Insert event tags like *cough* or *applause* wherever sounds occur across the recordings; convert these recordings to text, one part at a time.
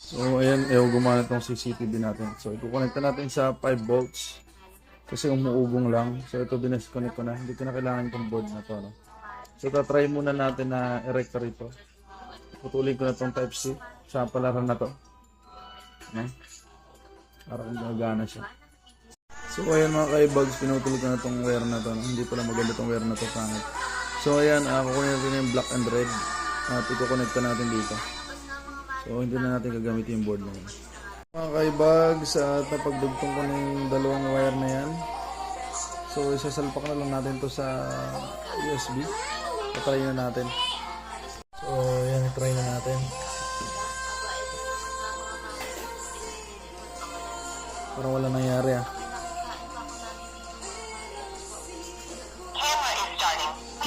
So, ayan, ayaw gumana itong CCTV natin. So, ikukonekta natin sa 5 volts. Kasi umuugong lang. So, ito dinesconnect ko na. Hindi ko na kailangan itong board na to. No? So, tatry muna natin na erecta rito. Putulin ko na itong type C. Sa palaran na to. No? Para kung gagana siya. So, ayan mga kaibags, pinutol ko na itong wire na to. No? Hindi pala maganda itong wire na to. Pangit. So, ayan, uh, kukunin natin yung black and red. At ikukonekta natin dito. So, hindi na natin gagamitin yung board na yun. Mga kaibags, at napagdugtong ko yung dalawang wire na yan. So, isasalpak na lang natin to sa USB. Patry na natin. So, yan, try na natin. Parang wala nangyari ah.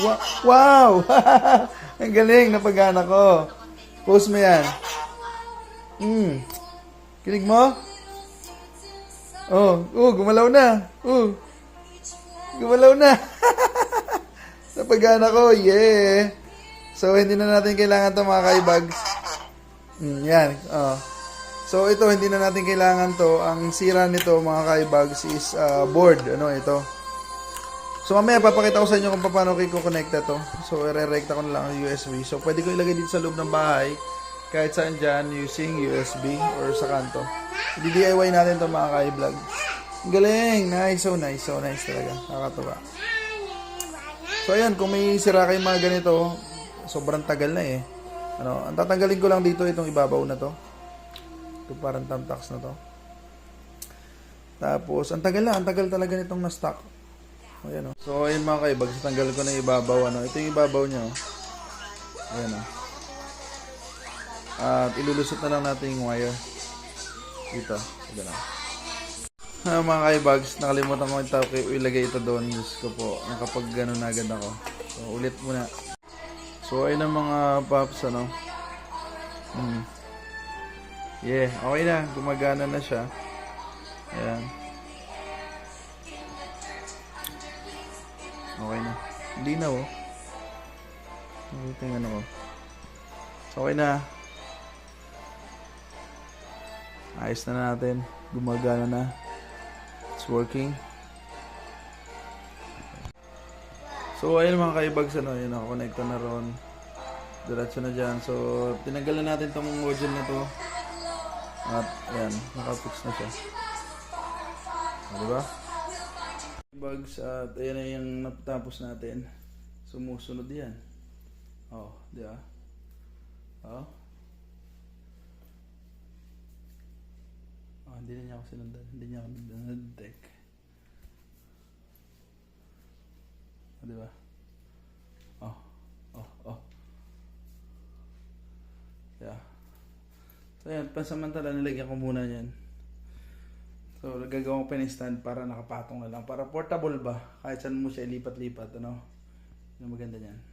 Wa- wow! *laughs* Ang galing, napagana ko. Post mo yan. Hmm. Kinig mo? Oh, oh, gumalaw na. Oh. Gumalaw na. *laughs* Napagana ko, yeah. So, hindi na natin kailangan to mga kaibags. Mm, yan, oh. So, ito, hindi na natin kailangan to. Ang sira nito, mga kaibags, is uh, board. Ano, ito. So, mamaya papakita ko sa inyo kung paano ko i-connecta to. So, ire-recta ko na lang ang USB. So, pwede ko ilagay dito sa loob ng bahay. Kahit saan dyan, using USB or sa kanto. Di-DIY natin to mga kai-vlog. Galing! Nice! So nice! So nice talaga. Nakakatuwa. So, ayan. Kung may sira kayong mga ganito, sobrang tagal na eh. Ano, ang tatanggalin ko lang dito itong ibabaw na to. Ito parang tamtax na to. Tapos, ang tagal na. Ang tagal talaga nitong na-stock. Ayan o. So, ayun mga kaibags, tanggal ko na ibabaw. Ano. Ito yung ibabaw niya. Oh. Ayan o. At ilulusot na lang natin yung wire. Dito. Ito na. Ah, mga kaibags, nakalimutan ko ito. Okay, ilagay ito doon. Diyos ko po. Nakapag gano'n na agad ako. So, ulit muna. So, ayun ang mga paps, ano. Hmm. Yeah, okay na. Gumagana na siya. Ayan. Okay na. Hindi na oh. Nakita yung ano ko. Okay na. Ayos na natin. Gumagana na. It's working. So, ayun mga kaibags, ano, yun ako, connecta na ron. Diretso na dyan. So, tinanggal na natin tong module na to. At, ayan, nakafix na siya. O, diba? Bugs at ayan na yung natapos natin. Sumusunod yan. Oh, di ba? Oh. Oh, hindi na niya ako sinundan. Hindi niya ako sinundan. Oh, di ba? Oh, oh, oh. Yeah. So, ayan, pansamantala nilagyan ko muna yan. So, gagawin ko pa ng stand para nakapatong na lang. Para portable ba? Kahit saan mo siya ilipat-lipat, ano? Yung maganda niyan.